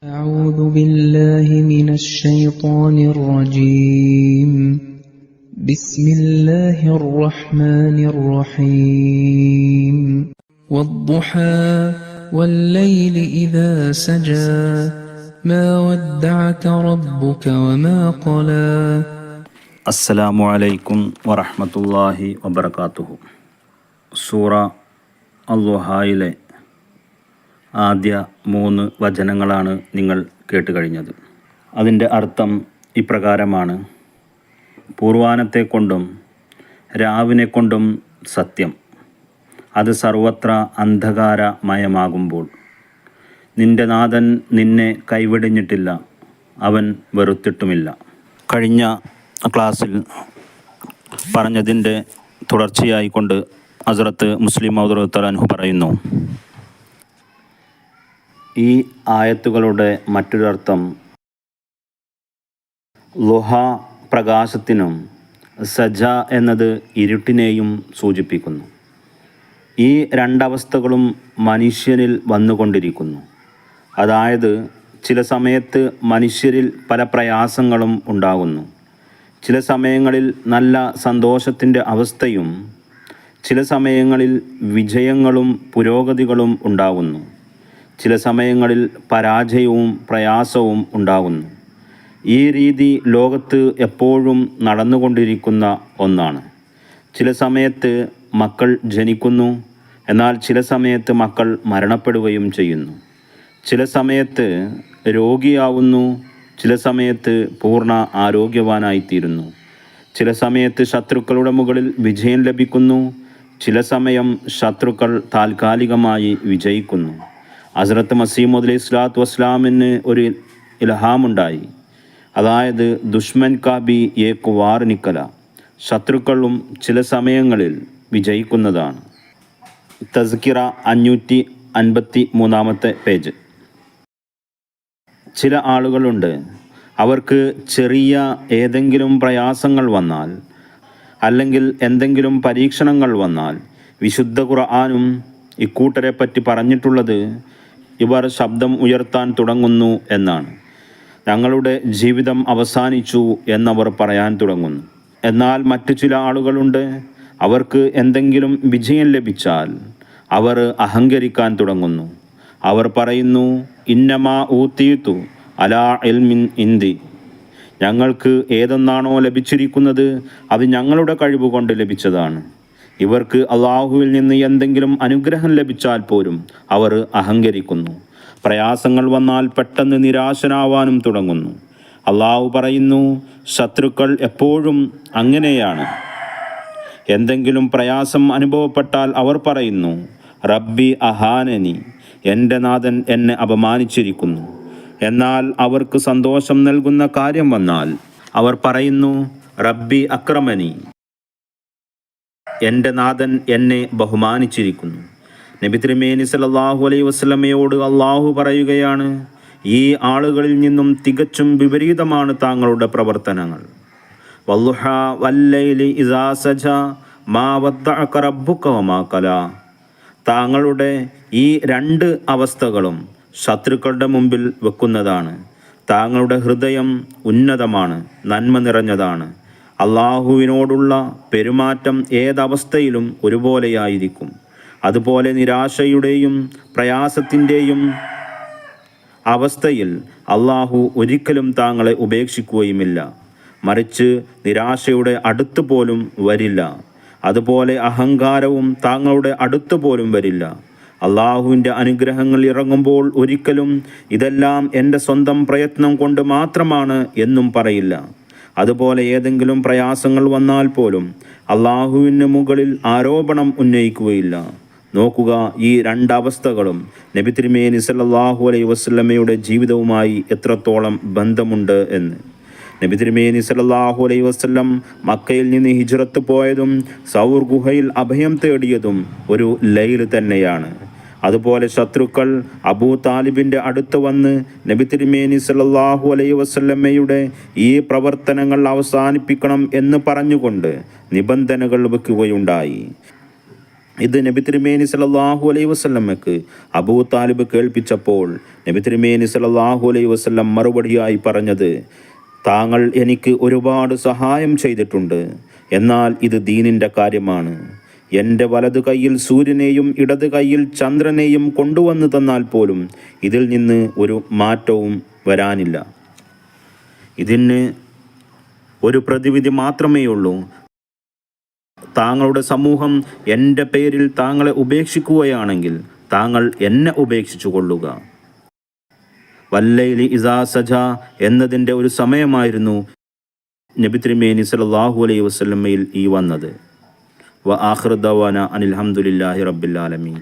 أعوذ بالله من الشيطان الرجيم. بسم الله الرحمن الرحيم. والضحى والليل إذا سجى ما ودعك ربك وما قلى. السلام عليكم ورحمة الله وبركاته. سورة الله إليه ആദ്യ മൂന്ന് വചനങ്ങളാണ് നിങ്ങൾ കേട്ട് കഴിഞ്ഞത് അതിന്റെ അർത്ഥം ഇപ്രകാരമാണ്. പൂർവാനത്തെ കൊണ്ടും രാവിനെ കൊണ്ടും സത്യം. അത് സർവത്ര അന്ധകാരമയമാകുമ്പോൾ. നിന്റെ നാഥൻ നിന്നെ കൈവിടിഞ്ഞിട്ടില്ല. അവൻ വെറുത്തിട്ടുമില്ല. കഴിഞ്ഞ ക്ലാസ്സിൽ പറഞ്ഞതിന്റെ തുടർച്ചയായിക്കൊണ്ട് ഹസ്രത്ത് മുസ്ലിം മൗദുത്തലാൻഹു പറയുന്നു. ഈ ആയത്തുകളുടെ മറ്റൊരർത്ഥം ലുഹ പ്രകാശത്തിനും സജ എന്നത് ഇരുട്ടിനെയും സൂചിപ്പിക്കുന്നു. ഈ രണ്ടവസ്ഥകളും മനുഷ്യനിൽ വന്നുകൊണ്ടിരിക്കുന്നു. അതായത് ചില സമയത്ത് മനുഷ്യരിൽ പല പ്രയാസങ്ങളും ഉണ്ടാകുന്നു. ചില സമയങ്ങളിൽ നല്ല സന്തോഷത്തിന്റെ അവസ്ഥയും ചില സമയങ്ങളിൽ വിജയങ്ങളും പുരോഗതികളും ഉണ്ടാകുന്നു. ചില സമയങ്ങളിൽ പരാജയവും പ്രയാസവും ഉണ്ടാകുന്നു. ഈ രീതി ലോകത്ത് എപ്പോഴും നടന്നുകൊണ്ടിരിക്കുന്ന ഒന്നാണ്. ചില സമയത്ത് മക്കൾ ജനിക്കുന്നു എന്നാൽ ചില സമയത്ത് മക്കൾ മരണപ്പെടുകയും ചെയ്യുന്നു. ചില സമയത്ത് രോഗിയാവുന്നു ചില സമയത്ത് പൂർണ ആരോഗ്യവാനായിത്തീരുന്നു. ചില സമയത്ത് ശത്രുക്കളുടെ മുകളിൽ വിജയം ലഭിക്കുന്നു ചില സമയം ശത്രുക്കൾ താൽക്കാലികമായി വിജയിക്കുന്നു. ഹസ്രത്ത് മസീമുദ് അലൈഹി സ്വലാത്തു വസ്ലാമിന് ഒരു ഇലഹാമുണ്ടായി അതായത് ദുഷ്മൻ കാബി ഏക്ക് വാർ നിക്കല. ശത്രുക്കളും ചില സമയങ്ങളിൽ വിജയിക്കുന്നതാണ്. തസ്കിറ അഞ്ഞൂറ്റി അൻപത്തി മൂന്നാമത്തെ പേജ്. ചില ആളുകളുണ്ട്. അവർക്ക് ചെറിയ ഏതെങ്കിലും പ്രയാസങ്ങൾ വന്നാൽ അല്ലെങ്കിൽ എന്തെങ്കിലും പരീക്ഷണങ്ങൾ വന്നാൽ വിശുദ്ധ ഖുർആാനും ഇക്കൂട്ടരെ പറ്റി പറഞ്ഞിട്ടുള്ളത് ഇവർ ശബ്ദം ഉയർത്താൻ തുടങ്ങുന്നു എന്നാണ്. ഞങ്ങളുടെ ജീവിതം അവസാനിച്ചു എന്നവർ പറയാൻ തുടങ്ങുന്നു. എന്നാൽ മറ്റു ചില ആളുകളുണ്ട്. അവർക്ക് എന്തെങ്കിലും വിജയം ലഭിച്ചാൽ അവർ അഹങ്കരിക്കാൻ തുടങ്ങുന്നു. അവർ പറയുന്നു ഇന്നമാ ഊത്തീത്തു അലാ എൽമിൻ ഇന്തി ഞങ്ങൾക്ക് ഏതൊന്നാണോ ലഭിച്ചിരിക്കുന്നത് അത് ഞങ്ങളുടെ കഴിവുകൊണ്ട് ലഭിച്ചതാണ്. ഇവർക്ക് അള്ളാഹുവിൽ നിന്ന് എന്തെങ്കിലും അനുഗ്രഹം ലഭിച്ചാൽ പോലും അവർ അഹങ്കരിക്കുന്നു. പ്രയാസങ്ങൾ വന്നാൽ പെട്ടെന്ന് നിരാശനാവാനും തുടങ്ങുന്നു. അള്ളാഹു പറയുന്നു ശത്രുക്കൾ എപ്പോഴും അങ്ങനെയാണ്. എന്തെങ്കിലും പ്രയാസം അനുഭവപ്പെട്ടാൽ അവർ പറയുന്നു റബ്ബി അഹാനനി എന്റെ നാഥൻ എന്നെ അപമാനിച്ചിരിക്കുന്നു. എന്നാൽ അവർക്ക് സന്തോഷം നൽകുന്ന കാര്യം വന്നാൽ അവർ പറയുന്നു റബ്ബി അക്രമനി. എന്റെ നാഥൻ എന്നെ ബഹുമാനിച്ചിരിക്കുന്നു. നബി തിരുമേനി സല്ലല്ലാഹു അലൈഹി വസല്ലമയോട് അള്ളാഹു പറയുകയാണ് ഈ ആളുകളിൽ നിന്നും തികച്ചും വിപരീതമാണ് താങ്കളുടെ പ്രവർത്തനങ്ങൾ. വല്ലുഹ വല്ലൈലി ഇസാ സജ മാ താങ്കളുടെ ഈ രണ്ട് അവസ്ഥകളും ശത്രുക്കളുടെ മുമ്പിൽ വെക്കുന്നതാണ്. താങ്കളുടെ ഹൃദയം ഉന്നതമാണ് നന്മ നിറഞ്ഞതാണ്. അള്ളാഹുവിനോടുള്ള പെരുമാറ്റം ഏതവസ്ഥയിലും ഒരുപോലെയായിരിക്കും. അതുപോലെ നിരാശയുടെയും പ്രയാസത്തിന്റെയും അവസ്ഥയിൽ അള്ളാഹു ഒരിക്കലും താങ്കളെ ഉപേക്ഷിക്കുകയുമില്ല. മറിച്ച് നിരാശയുടെ അടുത്ത് പോലും വരില്ല. അതുപോലെ അഹങ്കാരവും താങ്കളുടെ അടുത്ത് പോലും വരില്ല. അള്ളാഹുവിന്റെ അനുഗ്രഹങ്ങൾ ഇറങ്ങുമ്പോൾ ഒരിക്കലും ഇതെല്ലാം എന്റെ സ്വന്തം പ്രയത്നം കൊണ്ട് മാത്രമാണ് എന്നും പറയില്ല. അതുപോലെ ഏതെങ്കിലും പ്രയാസങ്ങൾ വന്നാൽ പോലും അള്ളാഹുവിന് മുകളിൽ ആരോപണം ഉന്നയിക്കുകയില്ല. നോക്കുക ഈ രണ്ടവസ്ഥകളും നബി തിരുമേനി സല്ലല്ലാഹു അലൈഹി വസല്ലമയുടെ ജീവിതവുമായി എത്രത്തോളം ബന്ധമുണ്ട് എന്ന്. നബി തിരുമേനി സല്ലല്ലാഹു അലൈഹി വസ്ലം മക്കയിൽ നിന്ന് ഹിജ്റത്ത് പോയതും സൗർ ഗുഹയിൽ അഭയം തേടിയതും ഒരു ലൈൽ തന്നെയാണ്. അതുപോലെ ശത്രുക്കൾ അബൂ താലിബിന്റെ അടുത്ത് വന്ന് നബി തിരുമേനി സല്ലല്ലാഹു അലൈ വസല്ലമ്മയുടെ ഈ പ്രവർത്തനങ്ങൾ അവസാനിപ്പിക്കണം എന്ന് പറഞ്ഞുകൊണ്ട് നിബന്ധനകൾ വെക്കുകയുണ്ടായി. ഇത് നബി തിരുമേനി സല്ലല്ലാഹു അലൈ വസല്ലമ്മക്ക് അബൂ താലിബ് കേൾപ്പിച്ചപ്പോൾ നബി തിരുമേനി സല്ലല്ലാഹു അലൈ വസല്ലം മറുപടിയായി പറഞ്ഞത് താങ്കൾ എനിക്ക് ഒരുപാട് സഹായം ചെയ്തിട്ടുണ്ട്. എന്നാൽ ഇത് ദീനിന്റെ കാര്യമാണ്. എന്റെ വലതു കൈയിൽ സൂര്യനെയും ഇടത് കൈയിൽ ചന്ദ്രനെയും കൊണ്ടുവന്നു തന്നാൽ പോലും ഇതിൽ നിന്ന് ഒരു മാറ്റവും വരാനില്ല. ഇതിന് ഒരു പ്രതിവിധി മാത്രമേ ഉള്ളൂ. താങ്കളുടെ സമൂഹം എന്റെ പേരിൽ താങ്കളെ ഉപേക്ഷിക്കുകയാണെങ്കിൽ താങ്കൾ എന്നെ ഉപേക്ഷിച്ചു കൊള്ളുക വല്ലയിലി ഇസാ സജ എന്നതിന്റെ ഒരു സമയമായിരുന്നു നബി തിരുമേനി സല്ലല്ലാഹു അലൈഹി വസല്ലമയിൽ ഈ വന്നത്. വ ആഖിർ അനിൽഹമുല്ലാഹി ആലമീൻ.